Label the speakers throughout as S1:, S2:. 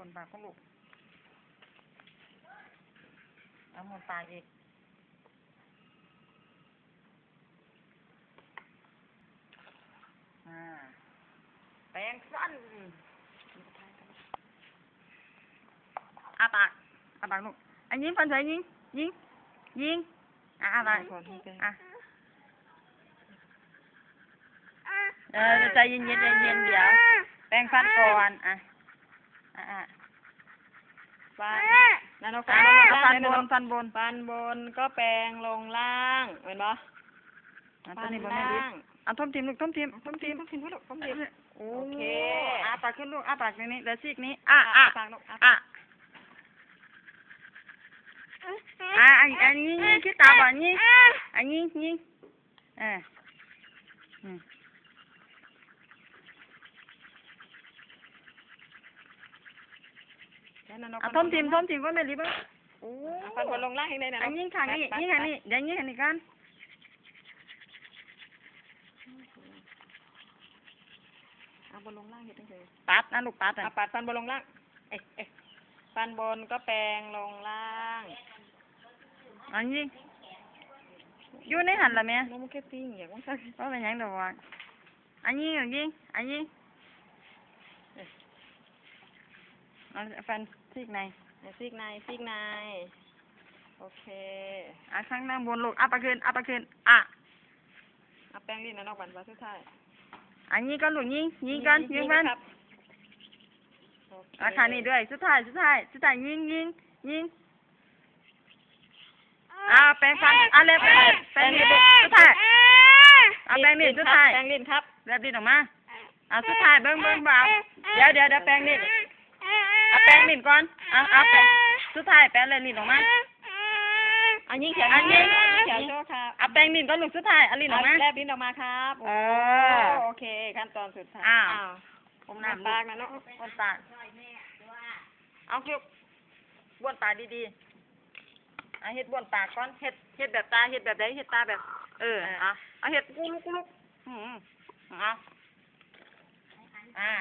S1: วนปากของลูกเอาหมวนปากอีกอ่าแปรงฟันอาปากอาปากลูก อันยิงฟันใส่ยิงยิงยิงอะอาปากอะเออใจเย็นๆใจเย็นๆเดี๋ยวแปรงฟันก่อนอะอะอะ
S2: ฟันนั่นเอา
S1: ฟั
S2: ฟั
S1: น
S2: น
S1: บ
S2: ลง
S1: นฟันบน
S2: ฟันบนก็แปรงลงล่างเห็นปะ
S1: อะ
S2: ฟั
S1: ตัวนนี้บนไม่ดี
S2: ล่าง
S1: อะทมทีมลูกทมทีมทมทีม
S2: ต้องกินพ่อลูกต้องกิน
S1: โอ้
S2: โอเค
S1: อาปากขึ้นลูกอาปากตรงนี้แล้วซีกนี้อะอะ
S2: ปากลูกอะ
S1: อะอะอันอันนี้ยิงคิดตาบ่อนยิงอันยิงยิงเออ อืม
S2: แค่นั้นเา
S1: อะ
S2: ฟัน
S1: ทมทีมทมทีมก็ไม่รีบอะโอ้
S2: อะฟันบนลงล่างให้ได้นะ
S1: อันยิงข้างนี้ยิงข้างนี้เดี๋ยวยิงข้างนี้กัน
S2: เอาบนลงล่างเห็นจังเลย
S1: ปัดนะลูกปัดอะ
S2: อะปัดฟันบนลงล่าง เอ๊ะเอ๊ะฟันบนก็แปรงลงล่าง
S1: อันยิงอยู่ในหันละแม่
S2: น้องมันแค่ปิ้งอย่างว่าสัก
S1: ว่าเป็นหยังดอกวะอันยิงอันยิงอันยิง เอาฟันซีกใน
S2: ในซีกในซีกใน โอเค
S1: อะข้างล่างบนลูกอะปากขึ้นอะปากขึ้นอะ
S2: เอาแป้งนี่นะนอกบันบันสุดท้าย
S1: อันนี้ก็ลูกยิงยิงกันยิงมัน
S2: ครับโอเค
S1: อะขานี่ด้วย สุดท้ายสุดท้ายสุดท้ายยิงยิงยิงอะแปรงฟันอะเล็บแปรงแปรงนี่ลูกสุดท้ายอะแปรงนี่สุดท้าย
S2: แป้งลิ้นครับ
S1: เล็บดินออกมาอะสุดท้ายเบิ้งเบิ้งเบาเดี๋ยวเดี๋ยวเดี๋ยวแปรงนี่อะแปรง ลิ้นก่อนอะอะแปสุดท้ายแปรงเลยลิ้นออกมา
S2: อันยิงแขน
S1: อันยิง
S2: แขนโชว์ครับ
S1: อะแปรงลิ้นก่อนลูกสุดท้ายอะลิ้นออกมา
S2: แลบลิ้นออกมาครับ
S1: เออ
S2: โอเคขั้นตอนสุดท้าย
S1: อ้าวผม
S2: น้ำ
S1: น้ำ
S2: ปา
S1: ปาก
S2: นะเนาะ
S1: บนปากเอาคือบ้วนปากดีๆอะเฮ็ดบวนปากก่อนเฮ็ดเฮ็ดแบบตาเฮ็ดแบบใดเฮ็ดตาแบบ เอออะเอาเฮ็ดกูลุกกูลุกอืมเอาอ่า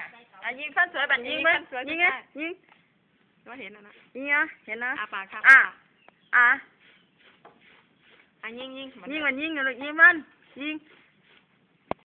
S1: อะยิงฟันสวยแบัดยิงเบิ่งยิงไงยิง
S2: ว่าเห็นนะนะ
S1: ยิงอะเห็นนะ
S2: อาปากครับ
S1: อะอะ
S2: อะยิงยิง
S1: ยิงมันยิงอยู่ลูกยิงมันยิง